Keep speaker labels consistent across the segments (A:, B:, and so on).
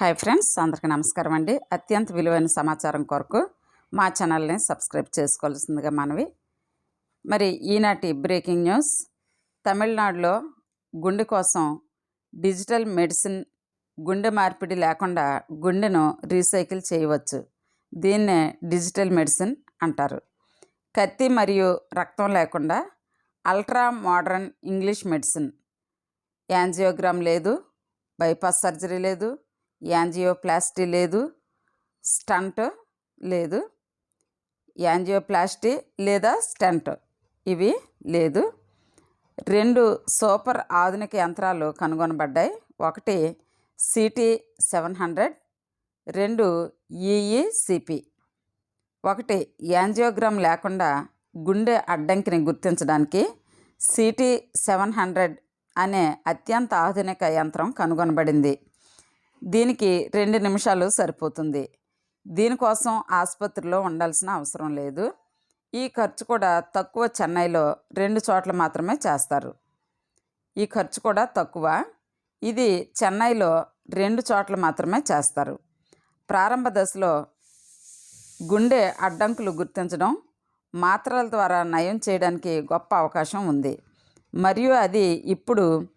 A: Hi friends అందరికీ నమస్కారం అండి. అత్యంత విలువైన సమాచారం కొరకు మా ఛానల్ని సబ్స్క్రైబ్ చేసుకోవాల్సిందిగా మనవి. మరి ఈనాటి బ్రేకింగ్ న్యూస్ తమిళనాడులో గుండె కోసం డిజిటల్ మెడిసిన్ గుండె మార్పిడి లేకుండా గుండెను రీసైకిల్ చేయవచ్చు. దీన్నే డిజిటల్ మెడిసిన్ అంటారు. కత్తి మరియు రక్తం లేకుండా ultra modern English medicine. Angiogram లేదు బైపాస్ సర్జరీ లేదు యాంజియోప్లాస్టీ లేదు స్టంట్ లేదు. యాంజియోప్లాస్టీ లేదా స్టంట్ ఇవి లేదు. రెండు సూపర్ ఆధునిక యంత్రాలు కనుగొనబడ్డాయి. ఒకటి సిటీ సెవెన్ హండ్రెడ్ రెండు ఈఈసిపి. ఒకటి యాంజియోగ్రామ్ లేకుండా గుండె అడ్డంకిని గుర్తించడానికి సిటీ సెవెన్ హండ్రెడ్ అనే అత్యంత ఆధునిక యంత్రం కనుగొనబడింది. దీనికి రెండు నిమిషాలు సరిపోతుంది. దీనికోసం ఆసుపత్రిలో ఉండాల్సిన అవసరం లేదు. ఈ ఖర్చు కూడా తక్కువ చెన్నైలో రెండు చోట్ల మాత్రమే చేస్తారు. ఈ ఖర్చు కూడా తక్కువ. ఇది చెన్నైలో రెండు చోట్ల మాత్రమే చేస్తారు. ప్రారంభ దశలో గుండె అడ్డంకులు గుర్తించడం మాత్రల ద్వారా నయం చేయడానికి గొప్ప అవకాశం ఉంది. మరియు అది ఇప్పుడు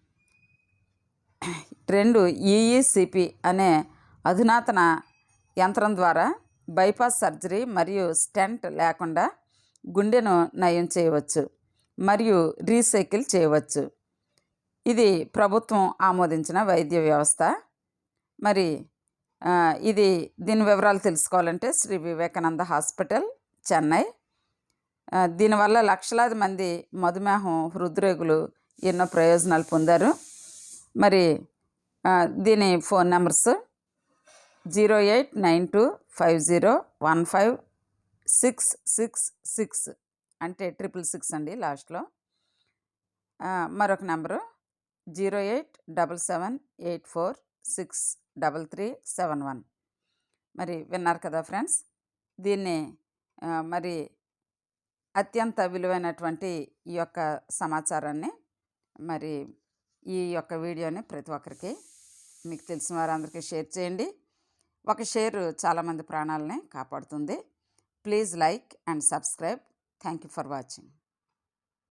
A: రెండు ఈఈసిపి అనే అధునాతన యంత్రం ద్వారా బైపాస్ సర్జరీ మరియు స్టెంట్ లేకుండా గుండెను నయం చేయవచ్చు మరియు రీసైకిల్ చేయవచ్చు. ఇది ప్రభుత్వం ఆమోదించిన వైద్య వ్యవస్థ. మరి ఇది దీని వివరాలు తెలుసుకోవాలంటే శ్రీ వివేకానంద హాస్పిటల్ చెన్నై. దీనివల్ల లక్షలాది మంది మధుమేహం హృద్రోగులు ఎన్నో ప్రయోజనాలు పొందారు. మరి దీని phone numbers zero eight nine two five zero one five six six six అంటే ట్రిపుల్ సిక్స్ అండి లాస్ట్లో. మరొక number zero eight double seven eight four six double three seven one. మరి విన్నారు కదా ఫ్రెండ్స్ దీన్ని మరి అత్యంత విలువైనటువంటి ఈ యొక్క సమాచారాన్ని మరి ఈ యొక్క వీడియోని ప్రతి ఒక్కరికి మీకు తెలిసిన వారందరికీ షేర్ చేయండి. ఒక షేర్ చాలామంది ప్రాణాలని కాపాడుతుంది. Please like and subscribe. Thank you for watching.